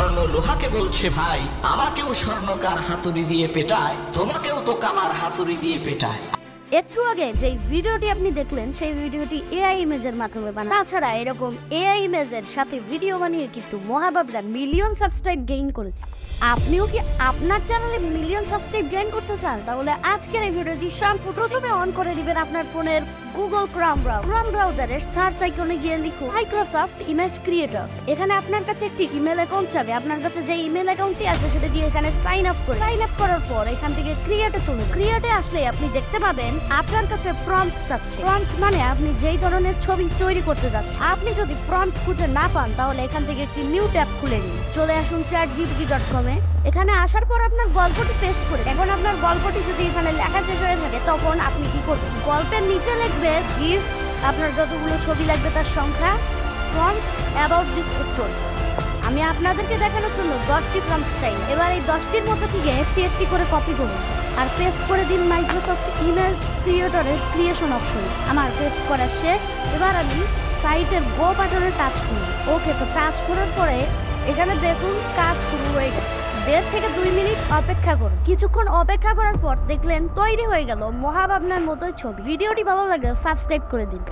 স্বর্ণ লোহাকে বলছে, ভাই, আমাকেও স্বর্ণকার হাতুড়ি দিয়ে পেটায়, তোমাকেও তো কামার হাতুড়ি দিয়ে পেটায়। একটু আগে যে ভিডিওটি আপনি দেখলেন, সেই ভিডিওটি এআই ইমেজের মাধ্যমে বানানো। তাছাড়া এরকম এআই ইমেজের সাথে ভিডিও বানিয়ে কিন্তু মহাবাবরা মিলিয়ন সাবস্ক্রাইব গেইন করেছে। আপনিও কি আপনার চ্যানেলে মিলিয়ন সাবস্ক্রাইব গেইন করতে চান? তাহলে আজকের এই ভিডিওটি সম্পূর্ণ প্রথমে অন করে দিবেন আপনার ফোনের গুগল ক্রোম ব্রাউজার ক্রোম ব্রাউজারের সার্চ আইকনে গিয়ে লিখুন মাইক্রোসফট ইমেজ ক্রিয়েটর এখানে আপনার কাছে একটি ইমেল অ্যাকাউন্ট চাবে। আপনার কাছে যে ইমেল অ্যাকাউন্টটি আছে, সেটা দিয়ে এখানে সাইন আপ করে। সাইন আপ করার পর এখান থেকে ক্রিয়েটে চলে ক্রিয়েটে আসলে আপনি দেখতে পাবেন আপনার কাছে প্রম্পট চাচ্ছে। প্রম্পট মানে আপনি যেই ধরনের ছবি তৈরি করতে যাচ্ছেন, আপনি যদি প্রম্পট খুঁজে না পান, তাহলে এখান থেকে একটি নিউ ট্যাব খুলে নিন। চলে আসুন চ্যাট জিপিটি ডট কমে এখানে আসার পর আপনার গল্পটি পেস্ট করে এখন আপনার গল্পটি যদি এখানে লেখা শেষ হয়ে থাকে, তখন আপনি কি করবেন? গল্পের নিচে লিখবে গিফট আপনার যতগুলো ছবি লাগবে তার সংখ্যা প্রম্পট অ্যাবাউট দিস স্টোরি আমি আপনাদেরকে দেখানোর জন্য দশটি প্রম্পট চাই। এবার এই দশটির মধ্যে থেকে একটি একটি করে কপি করুন আর পেস্ট করে দিন মাইক্রোসফট ইমেজ ক্রিয়েটরের ক্রিয়েশন অপশন আমার পেস্ট করা শেষ। এবার আমি সাইটের গো বাটনে টাচ করি ওকে তো টাচ করার পরে এখানে দেখুন কাজ শুরু হয়ে গেছে। দেড় থেকে দুই মিনিট অপেক্ষা করুন। কিছুক্ষণ অপেক্ষা করার পর দেখলেন তৈরি হয়ে গেল মহাভাবনার মতোই ছবি। ভিডিওটি ভালো লাগে সাবস্ক্রাইব করে দিন।